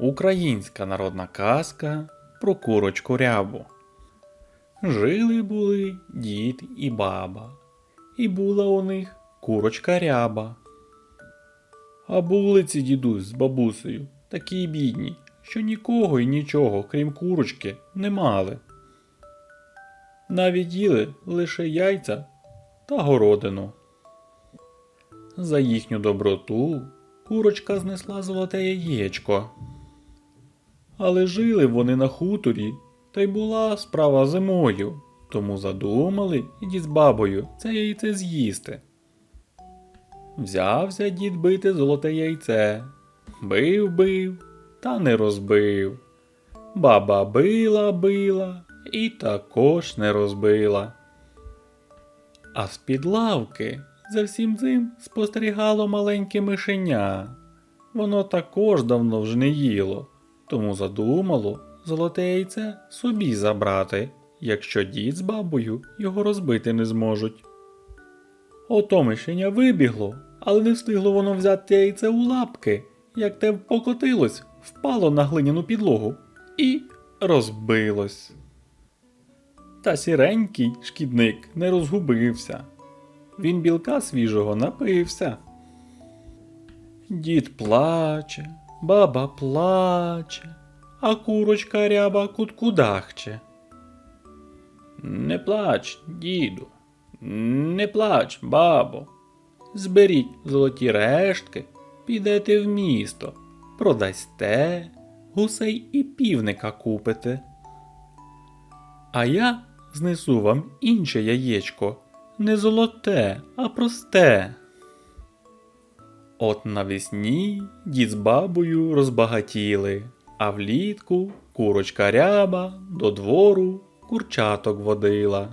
Українська народна казка про курочку рябу. Жили були дід і баба, і була у них курочка ряба. А були ці дідусь з бабусею такі бідні, що нікого і нічого, крім курочки, не мали. Навіть їли лише яйця та городину. За їхню доброту курочка знесла золоте яєчко. Але жили вони на хуторі, та й була справа зимою, тому задумали дід з бабою це яйце з'їсти. Взявся дід бити золоте яйце, бив бив, та не розбив. Баба била била і також не розбила. А з-під лавки за всім цим спостерігало маленьке мишеня. Воно також давно вже не їло, тому задумало золоте яйце собі забрати, якщо дід з бабою його розбити не зможуть. Ото вибігло, але не встигло воно взяти яйце у лапки, як те покотилось, впало на глиняну підлогу і розбилось. Та сіренький шкідник не розгубився. Він білка свіжого напився. Дід плаче, баба плаче, а курочка ряба куткудахче. Не плач, діду, не плач, бабо. Зберіть золоті рештки, підете в місто, продасте, гусей і півника купите. А я знесу вам інше яєчко, не золоте, а просте. От навесні дід з бабою розбагатіли, а влітку курочка ряба до двору курчаток водила.